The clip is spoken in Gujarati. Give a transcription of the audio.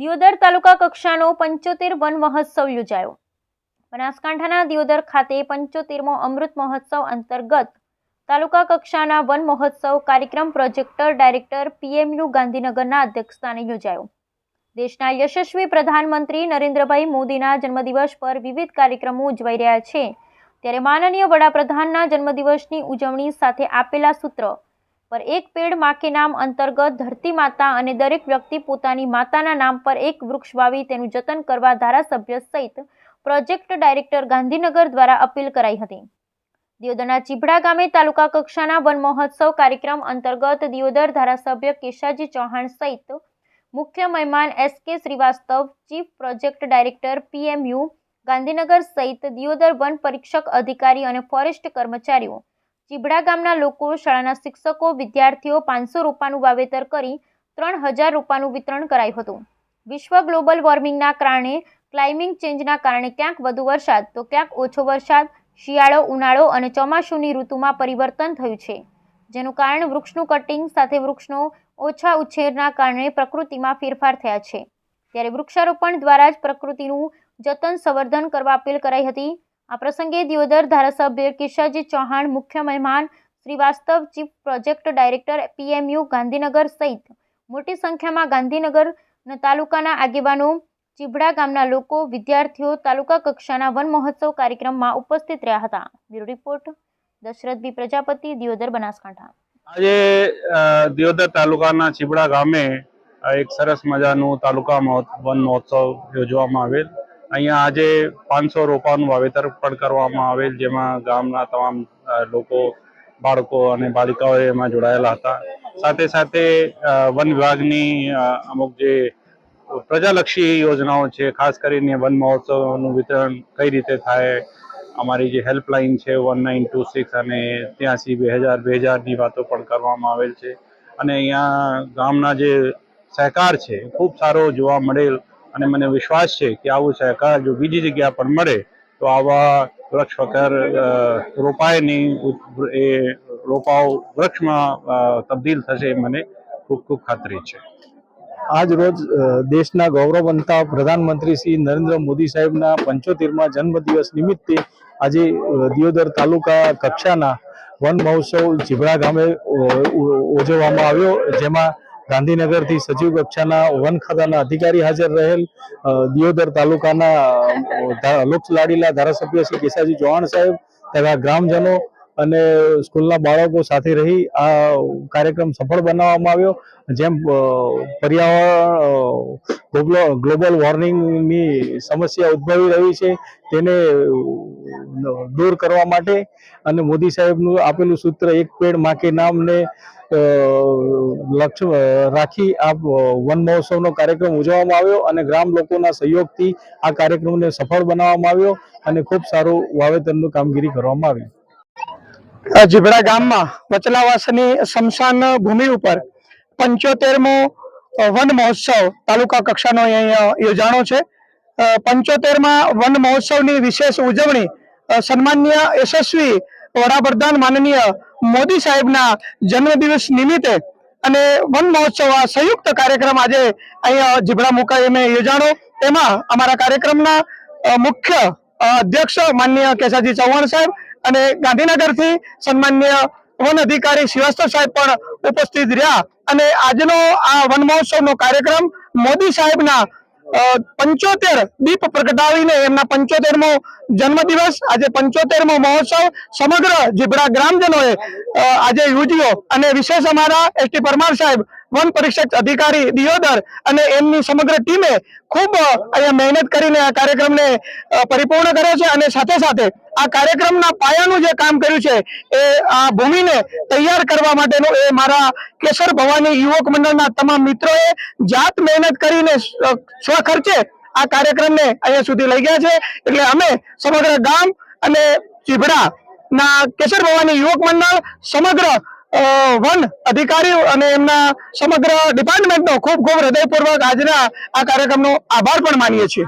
દિયોદર તાલુકા કક્ષાનો પંચોતેર વન મહોત્સવ યોજાયો. બનાસકાંઠાના દિયોદર ખાતે પંચોતેરમો અમૃત મહોત્સવ અંતર્ગત તાલુકા કક્ષાના વન મહોત્સવ કાર્યક્રમ પ્રોજેક્ટર ડાયરેક્ટર પીએમયુ ગાંધીનગરના અધ્યક્ષસ્થાને યોજાયો. દેશના યશસ્વી પ્રધાનમંત્રી નરેન્દ્રભાઈ મોદીના જન્મદિવસ પર વિવિધ કાર્યક્રમો ઉજવાઈ રહ્યા છે. ત્યારે માનનીય વડાપ્રધાનના જન્મદિવસની ઉજવણી સાથે આપેલા સૂત્ર પર એક પેડમાં નામ અંતર્ગત ધરતી માતા અને દરેક વ્યક્તિ પોતાની માતાના નામ પર એક વૃક્ષ વાવી તેનું જતન કરવા ધારાસભ્ય સહિત પ્રોજેક્ટ ડાયરેક્ટર ગાંધીનગર દ્વારા અપીલ કરાઈ હતી. દિયોદરના ચીભડા ગામે તાલુકા કક્ષાના વન મહોત્સવ કાર્યક્રમ અંતર્ગત દિયોદર ધારાસભ્ય કેશાજી ચૌહાણ સહિત મુખ્ય મહેમાન S K Srivastava, chief project director PMU Gandhinagar સહિત દિયોદર વન પરીક્ષક અધિકારી અને ફોરેસ્ટ કર્મચારીઓ ચીબડા ગામના લોકો, શાળાના શિક્ષકો, વિદ્યાર્થીઓ પાંચસો રૂપિયાનું વાવેતર કરી ત્રણ હજાર રૂપાનું વિતરણ કરાયું હતું. વિશ્વ ગ્લોબલ વોર્મિંગના કારણે, ક્લાઇમિંગ ચેન્જના કારણે ક્યાંક વધુ વરસાદ, તો ક્યાંક ઓછો વરસાદ, શિયાળો, ઉનાળો અને ચોમાસુની ઋતુમાં પરિવર્તન થયું છે. જેનું કારણ વૃક્ષનું કટિંગ સાથે વૃક્ષનો ઓછા ઉછેરના કારણે પ્રકૃતિમાં ફેરફાર થયા છે. ત્યારે વૃક્ષારોપણ દ્વારા જ પ્રકૃતિનું જતન સંવર્ધન કરવા અપીલ કરાઈ હતી. આ પ્રસંગે દિયોદર ધારાસભ્ય કિશાજી ચૌહાણ, મુખ્ય મહેમાન Srivastava, chief project director PMU Gandhinagar સહિત મોટી સંખ્યામાં ગાંધીનગર તાલુકાના આગેવાનો, ચીભડા ગામના લોકો, વિદ્યાર્થીઓ તાલુકા કક્ષાના વન મહોત્સવ કાર્યક્રમમાં ઉપસ્થિત રહ્યા હતા. Bureau report, Dashrath B Prajapati, Deodar Banaskantha. આજે દિયોદર તાલુકાના ચીબડા ગામે એક સરસ મજાનું તાલુકા વન મહોત્સવ યોજવામાં આવેલ. અહીંયા આજે પાંચસો રોપાનું વાવેતર પણ કરવામાં આવેલ, જેમાં ગામના તમામ લોકો, બાળકો અને બાલિકાઓ એમાં જોડાયેલા હતા. સાથે સાથે વન વિભાગની અમુક જે પ્રજાલક્ષી યોજનાઓ છે, ખાસ કરીને વન મહોત્સવનું વિતરણ કઈ રીતે થાય, અમારી જે હેલ્પલાઇન છે, વન નાઇન ટુ સિક્સ અને ત્યાંસી બે હજાર, બે હજારની વાતો પણ કરવામાં આવેલ છે. અને અહીંયા ગામના જે સહકાર છે, ખૂબ સારો જોવા મળેલ અને મને વિશ્વાસ છે કે આવું સહકાર જો બીજી જગ્યા પર મળે, તો આવા વૃક્ષ વગર રોપાય નહીં એ રોપાઓ વૃક્ષમાં તબદીલ થશે મને ખૂબ ખૂબ ખાતરી છે. આજ રોજ દેશના દેશના ગૌરવવંતા પ્રધાનમંત્રી શ્રી નરેન્દ્ર મોદી સાહેબના પંચોતેરમાં જન્મદિવસ નિમિત્તે આજે દિયોદર તાલુકા કક્ષાના વન મહોત્સવ ચીભડા ગામે ઉજવવામાં આવ્યો, જેમાં ગાંધીનગરથી સચિવ કક્ષાના વન ખાતાના અધિકારી હાજર રહેલ દિયોદર તાલુકાના લોકલાડીલા ધારાસભ્ય શ્રી કેશાજી ચૌહાણ સાહેબ તથા ગ્રામજનો અને સ્કૂલના બાળકો સાથે રહી આ કાર્યક્રમ સફળ બનાવવામાં આવ્યો. જેમ પર્યાવરણ ગ્લોબલ વોર્મિંગની સમસ્યા ઉદ્ભવી રહી છે તેને દૂર કરવા માટે અને મોદી સાહેબનું આપેલું સૂત્ર, એક પેડ માકે નામને રાખી આ વન મહોત્સવનો કાર્યક્રમ ઉજવવામાં આવ્યો અને ગ્રામ લોકોના સહયોગથી આ કાર્યક્રમને સફળ બનાવવામાં આવ્યો અને ખૂબ સારું વાવેતરનું કામગીરી કરવામાં આવી. જીબડા ગામમાં વચલાવાસની સ્મશાન ભૂમિ ઉપર પંચોતેરમો વન મહોત્સવ તાલુકા કક્ષાનો અહીંયા યોજાણો છે. પંચોતેરમાં વન મહોત્સવની વિશેષ ઉજવણી સન્માન્ય યશસ્વી વડાપ્રધાન માનનીય મોદી સાહેબના જન્મદિવસ નિમિત્તે અને વન મહોત્સવ આ સંયુક્ત કાર્યક્રમ આજે અહીંયા જીબડા મુકામે યોજાણો. તેમાં અમારા કાર્યક્રમના મુખ્ય અધ્યક્ષ માનનીય કેશાજી ચૌહાણ સાહેબ અને ગાંધીનગરથી સન્માન્ય વન અધિકારી શ્રીવાસ્તવ સાહેબ પણ ઉપસ્થિત રહ્યા. અને આજનો આ વન મહોત્સવનો કાર્યક્રમ મોદી સાહેબના પંચોતેર દીપ પ્રગટાવીને એમના પંચોતેરમો જન્મદિવસ, આજે પંચોતેરમો મહોત્સવ સમગ્ર જીબડા ગ્રામજનોએ આજે યોજ્યો. અને વિશેષ અમારા એસટી પરમાર સાહેબ, વન પરીક્ષક અધિકારી દિયોદર અને એમની સમગ્ર ટીમે ખૂબ અહીંયા મહેનત કરીને આ કાર્યક્રમને પરિપૂર્ણ કર્યો છે અને સાથે સાથે આ કાર્યક્રમના પાયાનું જે કામ કર્યું છે, એ આ ભૂમિને તૈયાર કરવા માટેનું એ મારા કેસર ભવાની યુવક મંડળના તમામ મિત્રોએ જાત મહેનત કરીને સ્વખર્ચે આ કાર્યક્રમને અહીંયા સુધી લઈ ગયા છે. એટલે અમે સમગ્ર ગામ અને ચીભડા ના કેસર ભવાની યુવક મંડળ, સમગ્ર વન અધિકારીઓ અને એમના સમગ્ર ડિપાર્ટમેન્ટનો ખૂબ ખૂબ હૃદયપૂર્વક આજના આ કાર્યક્રમનો આભાર પણ માનીએ છીએ.